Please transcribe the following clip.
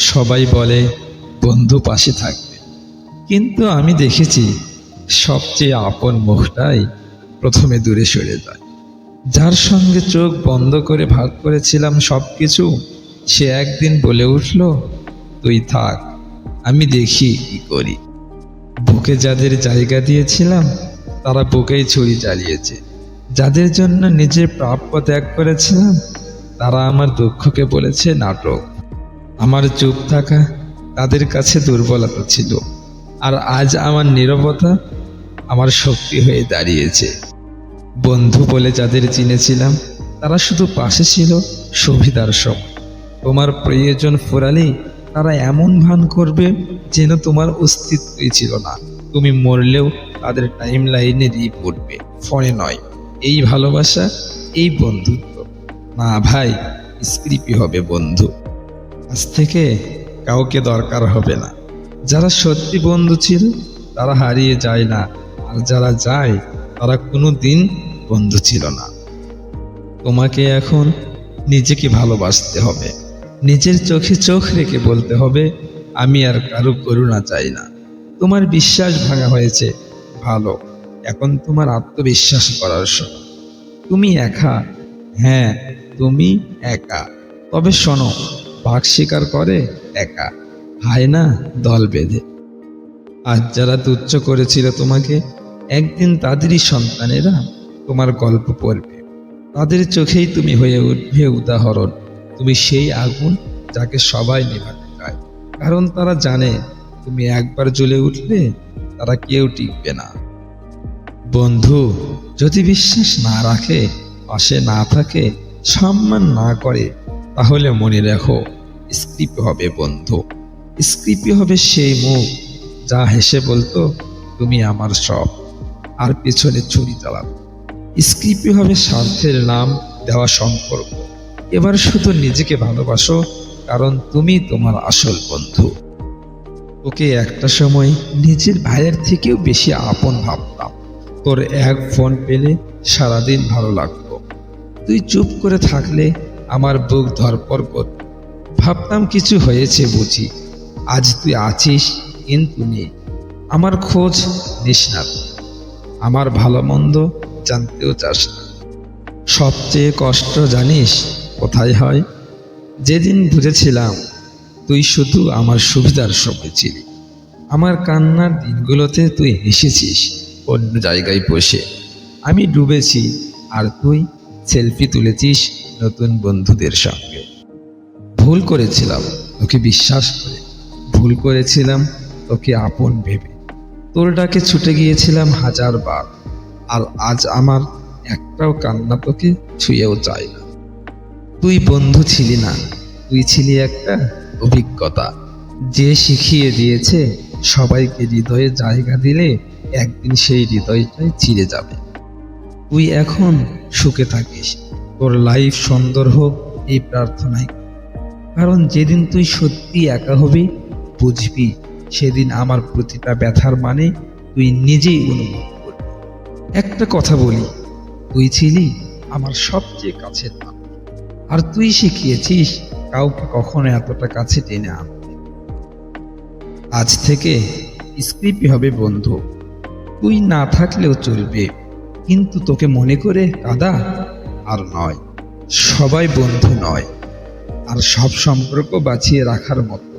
সবাই বলে, বন্ধু পাশে থাকবে। কিন্তু আমি দেখেছি, সবচেয়ে আপন মুখটাই প্রথমে দূরে সরে যায়। যার সঙ্গে চোখ বন্ধ করে ভাগ করেছিলাম সব কিছু সে একদিন বলে উঠল, তুই থাক, আমি দেখি কি করি। বুকে যাদের জায়গা দিয়েছিলাম, তারা বুকেই ছুরি চালিয়েছে। যাদের জন্য নিজের প্রাপ্য ত্যাগ করেছিলাম, তারা আমার দুঃখকে বলেছে, নাটক। আমার চুপ থাকা তাদের কাছে দুর্বলতা ছিল। আর আজ আমার নীরবতা আমার শক্তি হয়ে দাঁড়িয়েছে। বন্ধু বলে যাদের চিনেছিলাম, তারা শুধু পাশে ছিল সুবিধার সময়। তোমার প্রয়োজন ফুরালেই তারা এমন ভান করবে যেন তোমার অস্তিত্বই ছিল না। তুমি মরলেও তাদের টাইম লাইনে দিয়ে পড়বে ফোনে নয়, এই ভালোবাসা, এই বন্ধুত্ব। না ভাই, স্ক্রিপি হবে বন্ধু। আজ থেকে কাউকে দরকার হবে না। যারা সত্যি বন্ধু ছিল তারা হারিয়ে যায় না। আর যারা যায়, তারা কোনো দিন বন্ধু ছিল না। তোমাকে এখন নিজেকে ভালোবাসতে হবে। নিজের চোখে চোখ রেখে বলতে হবে, আমি আর কারও করুণা চাই না। তোমার বিশ্বাস ভাঙা হয়েছে। ভালো, এখন তোমার আত্মবিশ্বাস করার সময়। তুমি একা? হ্যাঁ তুমি একা। তবে শোনো বাঘ শিকার করে একা। হায় না, দল বেঁধে। আজ যারা তুচ্ছ করেছিল তোমাকে, একদিন তাদেরই সন্তানেরা তোমার গল্প পড়বে। তাদের চোখেই তুমি হয়ে উঠবে উদাহরণ। তুমি সেই আগুন যাকে সবাই নেভাতে চায়। কারণ তারা জানে, তুমি একবার জ্বলে উঠলে তারা কেউ টিকবে না। বন্ধু, যদি বিশ্বাস না রাখে, পাশে না থাকে, সম্মান না করে তাহলে মনে রাখো স্ক্রিপ হবে বন্ধু। স্ক্রিপি হবে সেই মুখ, যা হেসে বলতো, তুমি আমার সব। আর পেছনে ছুরি চালাতো স্ক্রিপি হবে স্বার্থের নাম দেওয়া সম্পর্ক। এবার শুধু নিজেকে ভালোবাসো, কারণ তুমি তোমার আসল বন্ধু। ওকে একটা সময় নিজের ভাইয়ের থেকেও বেশি আপন ভাবতাম। তোর এক ফোন পেলে সারাদিন ভালো লাগতো। তুই চুপ করে থাকলে আমার বুক ধরপর করত ভাবতাম কিছু হয়েছে বুঝি। আজ তুই আছিস, কিন্তু নেই। আমার খোঁজ নিস না। আমার ভালো মন্দ জানতেও চাস না। সবচেয়ে কষ্ট জানিস কোথায় হয়? যেদিন বুঝেছিলাম তুই শুধু আমার সুবিধার সঙ্গে ছিলি। আমার কান্নার দিনগুলোতে তুই হেসেছিস অন্য জায়গায় বসে। আমি ডুবেছি, আর তুই সেলফি তুলেছিস নতুন বন্ধুদের সঙ্গে। ভুল করেছিলাম তোকে বিশ্বাস করে। ভুল করেছিলাম তোকে আপন ভেবে। তোর ডাকে ছুটে গিয়েছিলাম হাজার বার আর আজ আমার একটাও কান্না তোকে ছুঁয়েও চায় না। তুই বন্ধু ছিলি না, তুই ছিলি একটা অভিজ্ঞতা। যে শিখিয়ে দিয়েছে, সবাইকে হৃদয়ে জায়গা দিলে একদিন সেই হৃদয়টাই ছিঁড়ে যাবে। তুই এখন সুখে থাকিস তোর লাইফ সুন্দর হোক, এই প্রার্থনাই কারণ যেদিন তুই সত্যি একা হবি, বুঝবি সেদিন আমার প্রতিটা ব্যথার মানে তুই নিজেই অনুভব করবি। একটা কথা বলি, তুই ছিলি আমার সবচেয়ে কাছের মানুষ। আর তুই শিখিয়েছিস কাউকে কখনো এতটা কাছে টেনে আনতে। আজ থেকে স্ক্রিপি হবে বন্ধু। তুই না থাকলেও চলবে, কিন্তু তোকে মনে করে কাদা আর নয় সবাই বন্ধু নয় আর সব সম্পর্ক বাঁচিয়ে রাখার মতো।